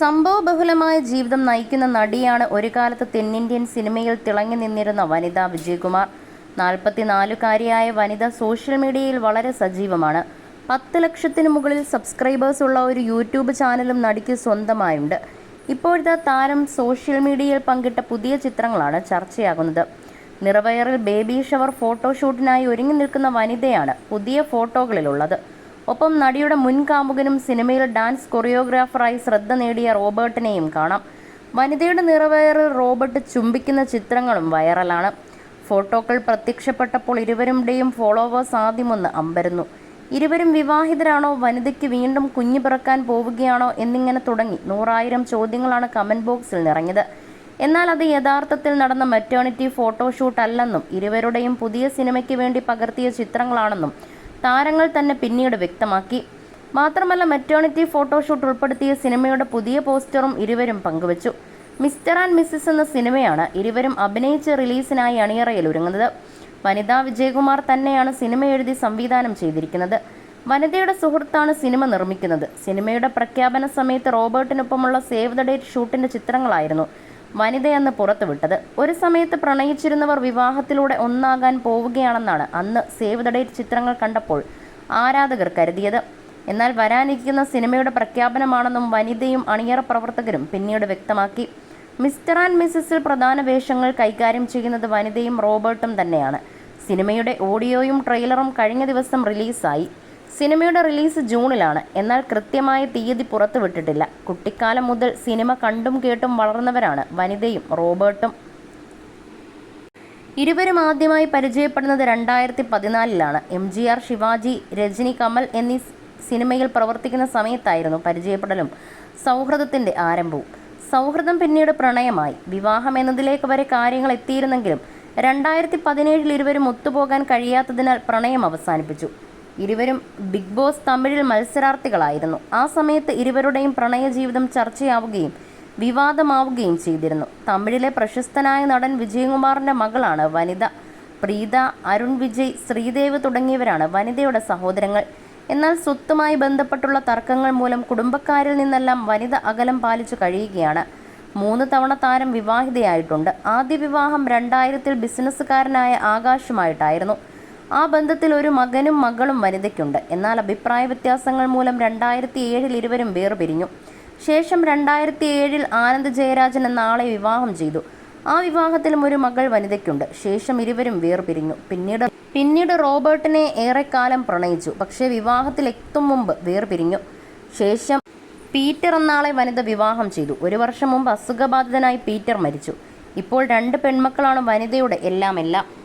സംഭവബഹുലമായ ജീവിതം നയിക്കുന്ന നടിയാണ് ഒരു കാലത്ത് തെന്നിന്ത്യൻ സിനിമയിൽ തിളങ്ങി നിന്നിരുന്ന വനിത വിജയകുമാർ. നാൽപ്പത്തിനാലുകാരിയായ വനിത സോഷ്യൽ മീഡിയയിൽ വളരെ സജീവമാണ്. പത്ത് ലക്ഷത്തിന് മുകളിൽ സബ്സ്ക്രൈബേഴ്സ് ഉള്ള ഒരു യൂട്യൂബ് ചാനലും നടിക്ക് സ്വന്തമായുണ്ട്. ഇപ്പോഴത്തെ താരം സോഷ്യൽ മീഡിയയിൽ പങ്കിട്ട പുതിയ ചിത്രങ്ങളാണ് ചർച്ചയാകുന്നത്. നിറവയറിൽ ബേബി ഷവർ ഫോട്ടോഷൂട്ടിനായി ഒരുങ്ങി നിൽക്കുന്ന വനിതയാണ് പുതിയ ഫോട്ടോകളിലുള്ളത്. ഒപ്പം നടിയുടെ മുൻ കാമുകനും സിനിമയിൽ ഡാൻസ് കൊറിയോഗ്രാഫറായി ശ്രദ്ധ നേടിയ റോബർട്ടിനെയും കാണാം. വനിതയുടെ നിറവയറിൽ റോബർട്ട് ചുംബിക്കുന്ന ചിത്രങ്ങളും വൈറലാണ്. ഫോട്ടോകൾ പ്രത്യക്ഷപ്പെട്ടപ്പോൾ ഇരുവരുടെയും ഫോളോവേഴ്സ് ആദ്യമൊന്ന് അമ്പരുന്നു. ഇരുവരും വിവാഹിതരാണോ? വനിതയ്ക്ക് വീണ്ടും കുഞ്ഞു പിറക്കാൻ പോവുകയാണോ? എന്നിങ്ങനെ തുടങ്ങി. നൂറായിരം ചോദ്യങ്ങളാണ് കമന്റ് ബോക്സിൽ നിറഞ്ഞത്. എന്നാൽ അത് യഥാർത്ഥത്തിൽ നടന്ന മെറ്റേണിറ്റി ഫോട്ടോഷൂട്ട് അല്ലെന്നും ഇരുവരുടെയും പുതിയ സിനിമയ്ക്ക് വേണ്ടി പകർത്തിയ ചിത്രങ്ങളാണെന്നും താരങ്ങൾ തന്നെ പിന്നീട് വ്യക്തമാക്കി. മാത്രമല്ല മെറ്റേണിറ്റി ഫോട്ടോഷൂട്ട് ഉൾപ്പെടുത്തിയ സിനിമയുടെ പുതിയ പോസ്റ്ററും ഇരുവരും പങ്കുവച്ചു. മിസ്റ്റർ ആൻഡ് മിസ്സിസ് എന്ന സിനിമയാണ് ഇരുവരും അഭിനയിച്ച് റിലീസിനായി അണിയറയിൽ ഒരുങ്ങുന്നത്. വനിതാ വിജയകുമാർ തന്നെയാണ് സിനിമ എഴുതി സംവിധാനം ചെയ്തിരിക്കുന്നത്. വനിതയുടെ സുഹൃത്താണ് സിനിമ നിർമ്മിക്കുന്നത്. സിനിമയുടെ പ്രഖ്യാപന സമയത്ത് റോബർട്ടിനൊപ്പമുള്ള സേവ് ദ ഡേറ്റ് ഷൂട്ടിന്റെ ചിത്രങ്ങളായിരുന്നു. വനിതയെന്ന് പുറത്തുവിട്ടത്. ഒരു സമയത്ത് പ്രണയിച്ചിരുന്നവർ വിവാഹത്തിലൂടെ ഒന്നാകാൻ പോവുകയാണെന്നാണ് അന്ന് സേവ് ദ ഡേറ്റ് ചിത്രങ്ങൾ കണ്ടപ്പോൾ ആരാധകർ കരുതിയത്. എന്നാൽ വരാനിരിക്കുന്ന സിനിമയുടെ പ്രഖ്യാപനമാണെന്നും വനിതയും അണിയറ പ്രവർത്തകരും പിന്നീട് വ്യക്തമാക്കി. മിസ്റ്റർ ആൻഡ് മിസ്സസിൽ പ്രധാന വേഷങ്ങൾ കൈകാര്യം ചെയ്യുന്നത് വനിതയും റോബർട്ടും തന്നെയാണ്. സിനിമയുടെ ഓഡിയോയും ട്രെയിലറും കഴിഞ്ഞ ദിവസം റിലീസായി. സിനിമയുടെ റിലീസ് ജൂണിലാണ്. എന്നാൽ കൃത്യമായ തീയതി പുറത്തുവിട്ടിട്ടില്ല. കുട്ടിക്കാലം മുതൽ സിനിമ കണ്ടും കേട്ടും വളർന്നവരാണ് വനിതയും റോബർട്ടും. ഇരുവരും ആദ്യമായി പരിചയപ്പെടുന്നത് രണ്ടായിരത്തി പതിനാലിലാണ് M G R Sivaji Rajini Kamal എന്നീ സിനിമയിൽ പ്രവർത്തിക്കുന്ന സമയത്തായിരുന്നു പരിചയപ്പെടലും സൗഹൃദത്തിന്റെ ആരംഭവും. സൗഹൃദം പിന്നീട് പ്രണയമായി. വിവാഹം എന്നതിലേക്ക് വരെ കാര്യങ്ങൾ എത്തിയിരുന്നെങ്കിലും രണ്ടായിരത്തി പതിനേഴിൽ ഇരുവരും ഒത്തുപോകാൻ കഴിയാത്തതിനാൽ പ്രണയം അവസാനിപ്പിച്ചു. ഇരുവരും ബിഗ് ബോസ് തമിഴിൽ മത്സരാർത്ഥികളായിരുന്നു. ആ സമയത്ത് ഇരുവരുടെയും പ്രണയ ജീവിതം ചർച്ചയാവുകയും വിവാദമാവുകയും ചെയ്തിരുന്നു. തമിഴിലെ പ്രശസ്തനായ നടൻ വിജയകുമാറിന്റെ മകളാണ് വനിത പ്രീത അരുൺ വിജയ് ശ്രീദേവ് തുടങ്ങിയവരാണ് വനിതയുടെ സഹോദരങ്ങൾ. എന്നാൽ സ്വത്തുമായി ബന്ധപ്പെട്ടുള്ള തർക്കങ്ങൾ മൂലം കുടുംബക്കാരിൽ നിന്നെല്ലാം വനിത അകലം പാലിച്ചു കഴിയുകയാണ്. മൂന്ന് തവണ താരം വിവാഹിതയായിട്ടുണ്ട്. ആദ്യ വിവാഹം രണ്ടായിരത്തിൽ ബിസിനസ്സുകാരനായ ആകാശുമായിട്ടായിരുന്നു. ആ ബന്ധത്തിൽ ഒരു മകനും മകളും വനിതയ്ക്കുണ്ട്. എന്നാൽ അഭിപ്രായ വ്യത്യാസങ്ങൾ മൂലം രണ്ടായിരത്തി ഏഴിൽ ഇരുവരും വേർപിരിഞ്ഞു. ശേഷം രണ്ടായിരത്തി ഏഴിൽ ആനന്ദ് ജയരാജൻ എന്ന ആളെ വിവാഹം ചെയ്തു. ആ വിവാഹത്തിലും ഒരു മകൾ വനിതയ്ക്കുണ്ട്. ശേഷം ഇരുവരും വേർപിരിഞ്ഞു. പിന്നീട് പിന്നീട് റോബർട്ടിനെ ഏറെക്കാലം പ്രണയിച്ചു. പക്ഷേ വിവാഹത്തിൽ എത്തും മുമ്പ് വേർപിരിഞ്ഞു. ശേഷം പീറ്റർ എന്നാളെ വനിത വിവാഹം ചെയ്തു. ഒരു വർഷം മുമ്പ് അസുഖബാധിതനായി പീറ്റർ മരിച്ചു. ഇപ്പോൾ രണ്ട് പെൺമക്കളാണ് വനിതയുടെ എല്ലാമെല്ലാം. എല്ലാം